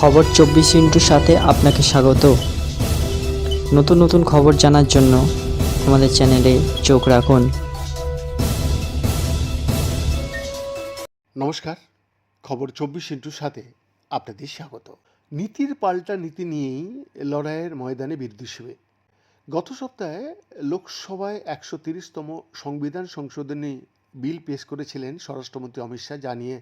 খবর চব্বিশ ইন্টুর সাথে আপনাকে স্বাগত। নতুন নতুন খবর জানার জন্য আমাদের চ্যানেলে চোখ রাখুন। নমস্কার, খবর চব্বিশ ইন্টুর সাথে আপনাদের স্বাগত। নীতির পাল্টা নীতি নিয়েই লড়াইয়ের ময়দানে বিদ্যুৎ শিবে গত সপ্তাহে লোকসভায় একশো তিরিশতম সংবিধান সংশোধনী বিল পেশ করেছিলেন স্বরাষ্ট্রমন্ত্রী অমিত শাহ জানিয়ে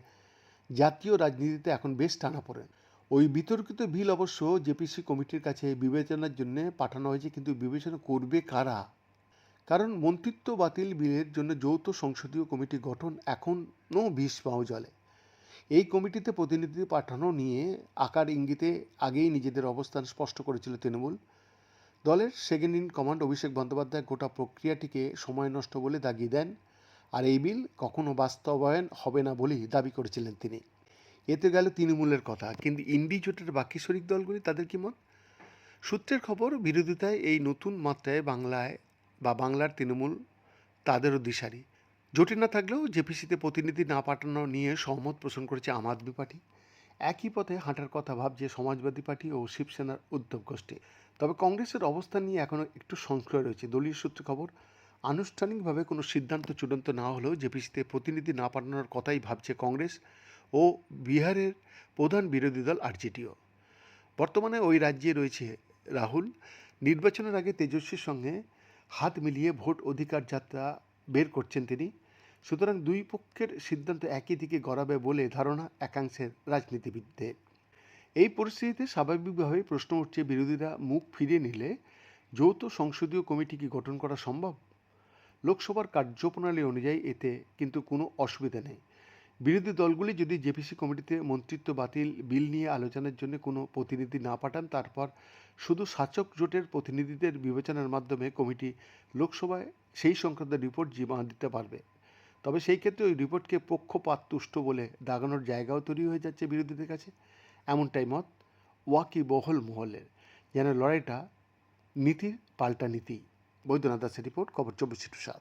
জাতীয় রাজনীতিতে এখন বেশ টানাপোড়েন। ওই বিতর্কিত বিল অবশ্য জেপিসি কমিটির কাছে বিবেচনার জন্য পাঠানো হয়েছে, কিন্তু বিবেচনা করবে কারা? কারণ মন্ত্রিত্ব বাতিল বিলের জন্য যৌথ সংসদীয় কমিটি গঠন এখনও বিষ পাও জলে। এই কমিটিতে প্রতিনিধি পাঠানো নিয়ে আকার ইঙ্গিতে আগেই নিজেদের অবস্থান স্পষ্ট করেছিল তৃণমূল। দলের second in command Abhishek Bandyopadhyay গোটা প্রক্রিয়াটিকে সময় নষ্ট বলে দাগিয়ে দেন, আর এই বিল কখনো বাস্তবায়ন হবে না বলেই দাবি করেছিলেন তিনি। এতে গেল তৃণমূলের কথা। কিন্তু ইন্ডি জোটের বাকি শরিক দলগুলি, তাদের কি মত? সূত্রের খবর, বিরোধিতায় এই নতুন মাত্রায় বাংলায় বা বাংলার তৃণমূল তাদেরও দিশারি। জোটে না থাকলেও জেপিসিতে প্রতিনিধি না পাঠানো নিয়ে সহমত পোষণ করেছে আম আদমি পার্টি। একই পথে হাঁটার কথা ভাবছে সমাজবাদী পার্টি ও শিবসেনার উদ্যোগ গোষ্ঠী। তবে কংগ্রেসের অবস্থান নিয়ে এখনও একটু সংশয় রয়েছে। দলীয় সূত্রে খবর, আনুষ্ঠানিকভাবে কোনো সিদ্ধান্ত চূড়ান্ত না হলেও জেপিসিতে প্রতিনিধি না পাঠানোর কথাই ভাবছে কংগ্রেস। ও বিহারের প্রধান বিরোধী দল আরজেডিও। বর্তমানে ওই রাজ্যে রয়েছে রাহুল। নির্বাচনের আগে তেজস্বীর সঙ্গে হাত মিলিয়ে ভোট অধিকার যাত্রা বের করছেন তিনি। সুতরাং দুই পক্ষের সিদ্ধান্ত একই দিকে গড়াবে বলে ধারণা একাংশের রাজনীতিবিদদের। এই পরিস্থিতিতে স্বাভাবিকভাবেই প্রশ্ন উঠছে, বিরোধীরা মুখ ফিরিয়ে নিলে যৌথ সংসদীয় কমিটি কি গঠন করা সম্ভব? লোকসভার কার্যপ্রণালী অনুযায়ী এতে কিন্তু কোনো অসুবিধা নেই। বিরোধী দলগুলি যদি জেপিসি কমিটিতে মন্ত্রিত্ব, বাতিল, বিল নিয়ে আলোচনার জন্য কোনো প্রতিনিধি না পাঠান, তারপর শুধু শাসক জোটের প্রতিনিধিদের বিবেচনার মাধ্যমে কমিটি লোকসভায় সেই সংক্রান্ত রিপোর্ট জমা দিতে পারবে। তবে সেই ক্ষেত্রে ওই রিপোর্টকে পক্ষপাত, তুষ্ট বলে দাগানোর জায়গাও তৈরি হয়ে যাচ্ছে বিরোধীদের কাছে। এমনটাই মত ওয়াকি বহল মহলের, যেন লড়াইটা নীতির পাল্টা নীতি। বৈদ্যনাথ দাসের রিপোর্ট, খবর চব্বিশ সাত।